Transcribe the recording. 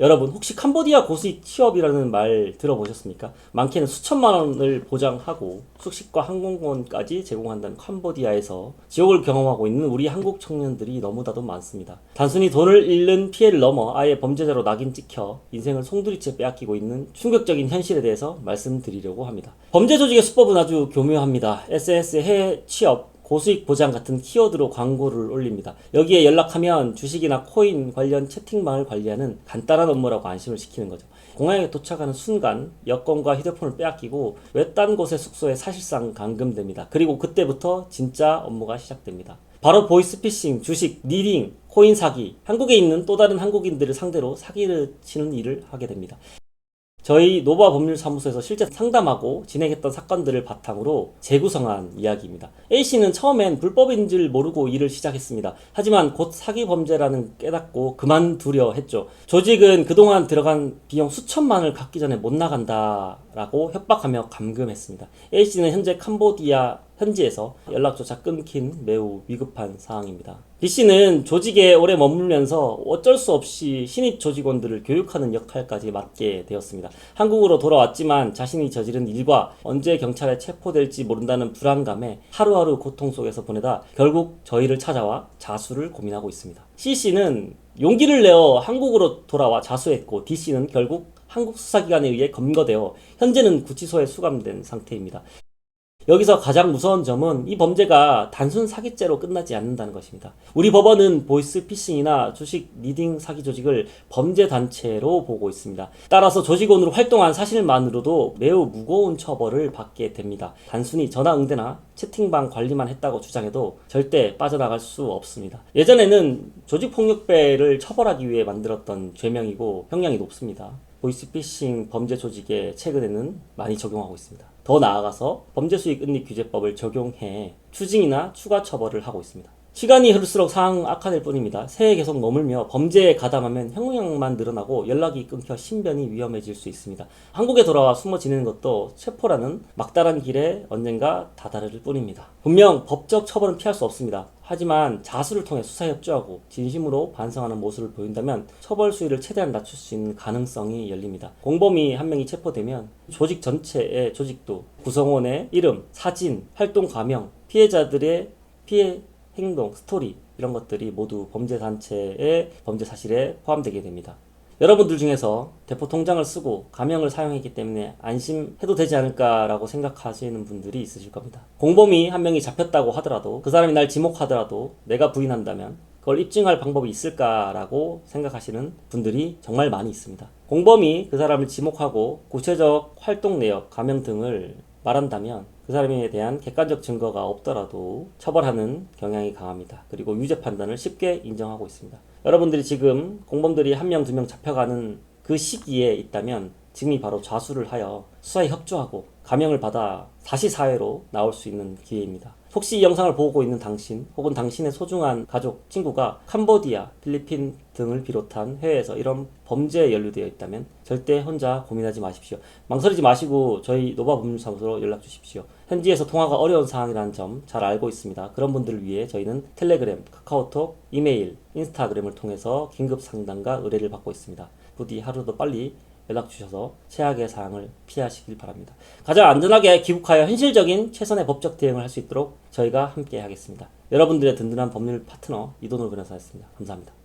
여러분 혹시 캄보디아 고수익 취업이라는 말 들어보셨습니까? 많게는 수천만 원을 보장하고 숙식과 항공권까지 제공한다는 캄보디아에서 지옥을 경험하고 있는 우리 한국 청년들이 너무나도 많습니다. 단순히 돈을 잃는 피해를 넘어 아예 범죄자로 낙인 찍혀 인생을 송두리째 빼앗기고 있는 충격적인 현실에 대해서 말씀드리려고 합니다. 범죄 조직의 수법은 아주 교묘합니다. SNS 해외 취업 고수익 보장 같은 키워드로 광고를 올립니다. 여기에 연락하면 주식이나 코인 관련 채팅방을 관리하는 간단한 업무라고 안심을 시키는 거죠. 공항에 도착하는 순간 여권과 휴대폰을 빼앗기고 외딴 곳의 숙소에 사실상 감금됩니다. 그리고 그때부터 진짜 업무가 시작됩니다. 바로 보이스피싱, 주식, 리딩, 코인 사기, 한국에 있는 또 다른 한국인들을 상대로 사기를 치는 일을 하게 됩니다. 저희 노바 법률사무소에서 실제 상담하고 진행했던 사건들을 바탕으로 재구성한 이야기입니다. A씨는 처음엔 불법인 줄 모르고 일을 시작했습니다. 하지만 곧 사기 범죄라는 깨닫고 그만두려 했죠. 조직은 그동안 들어간 비용 수천만을 갚기 전에 못 나간다 라고 협박하며 감금했습니다. A씨는 현재 캄보디아 현지에서 연락조차 끊긴 매우 위급한 상황입니다. B씨는 조직에 오래 머물면서 어쩔 수 없이 신입 조직원들을 교육하는 역할까지 맡게 되었습니다. 한국으로 돌아왔지만 자신이 저지른 일과 언제 경찰에 체포될지 모른다는 불안감에 하루하루 고통 속에서 보내다 결국 저희를 찾아와 자수를 고민하고 있습니다. C씨는 용기를 내어 한국으로 돌아와 자수했고 D씨는 결국 한국 수사기관에 의해 검거되어 현재는 구치소에 수감된 상태입니다. 여기서 가장 무서운 점은 이 범죄가 단순 사기죄로 끝나지 않는다는 것입니다. 우리 법원은 보이스 피싱이나 주식 리딩 사기 조직을 범죄 단체로 보고 있습니다. 따라서 조직원으로 활동한 사실만으로도 매우 무거운 처벌을 받게 됩니다. 단순히 전화 응대나 채팅방 관리만 했다고 주장해도 절대 빠져나갈 수 없습니다. 예전에는 조직 폭력배를 처벌하기 위해 만들었던 죄명이고 형량이 높습니다. 보이스피싱 범죄 조직에 최근에는 많이 적용하고 있습니다. 더 나아가서 범죄 수익 은닉 규제법을 적용해 추징이나 추가 처벌을 하고 있습니다. 시간이 흐를수록 상황은 악화될 뿐입니다. 새해 계속 머물며 범죄에 가담하면 형량만 늘어나고 연락이 끊겨 신변이 위험해질 수 있습니다. 한국에 돌아와 숨어 지내는 것도 체포라는 막다른 길에 언젠가 다다를 뿐입니다. 분명 법적 처벌은 피할 수 없습니다. 하지만 자수를 통해 수사 협조하고 진심으로 반성하는 모습을 보인다면 처벌 수위를 최대한 낮출 수 있는 가능성이 열립니다. 공범이 한 명이 체포되면 조직 전체의 조직도 구성원의 이름, 사진, 활동 가명, 피해자들의 피해 행동, 스토리 이런 것들이 모두 범죄 단체의 범죄 사실에 포함되게 됩니다. 여러분들 중에서 대포 통장을 쓰고 가명을 사용했기 때문에 안심해도 되지 않을까라고 생각하시는 분들이 있으실 겁니다. 공범이 한 명이 잡혔다고 하더라도 그 사람이 날 지목하더라도 내가 부인한다면 그걸 입증할 방법이 있을까라고 생각하시는 분들이 정말 많이 있습니다. 공범이 그 사람을 지목하고 구체적 활동 내역, 가명 등을 말한다면 그 사람에 대한 객관적 증거가 없더라도 처벌하는 경향이 강합니다. 그리고 유죄 판단을 쉽게 인정하고 있습니다. 여러분들이 지금 공범들이 한 명, 두 명 잡혀가는 그 시기에 있다면 지금이 바로 자수를 하여 수사에 협조하고 감형을 받아 다시 사회로 나올 수 있는 기회입니다. 혹시 이 영상을 보고 있는 당신 혹은 당신의 소중한 가족, 친구가 캄보디아, 필리핀 등을 비롯한 해외에서 이런 범죄에 연루되어 있다면 절대 혼자 고민하지 마십시오. 망설이지 마시고 저희 노바 법률사무소로 연락 주십시오. 현지에서 통화가 어려운 상황이라는 점 잘 알고 있습니다. 그런 분들을 위해 저희는 텔레그램, 카카오톡, 이메일, 인스타그램을 통해서 긴급 상담과 의뢰를 받고 있습니다. 부디 하루도 빨리 연락 주셔서 최악의 사항을 피하시길 바랍니다. 가장 안전하게 귀국하여 현실적인 최선의 법적 대응을 할 수 있도록 저희가 함께 하겠습니다. 여러분들의 든든한 법률 파트너 이돈울 변호사였습니다. 감사합니다.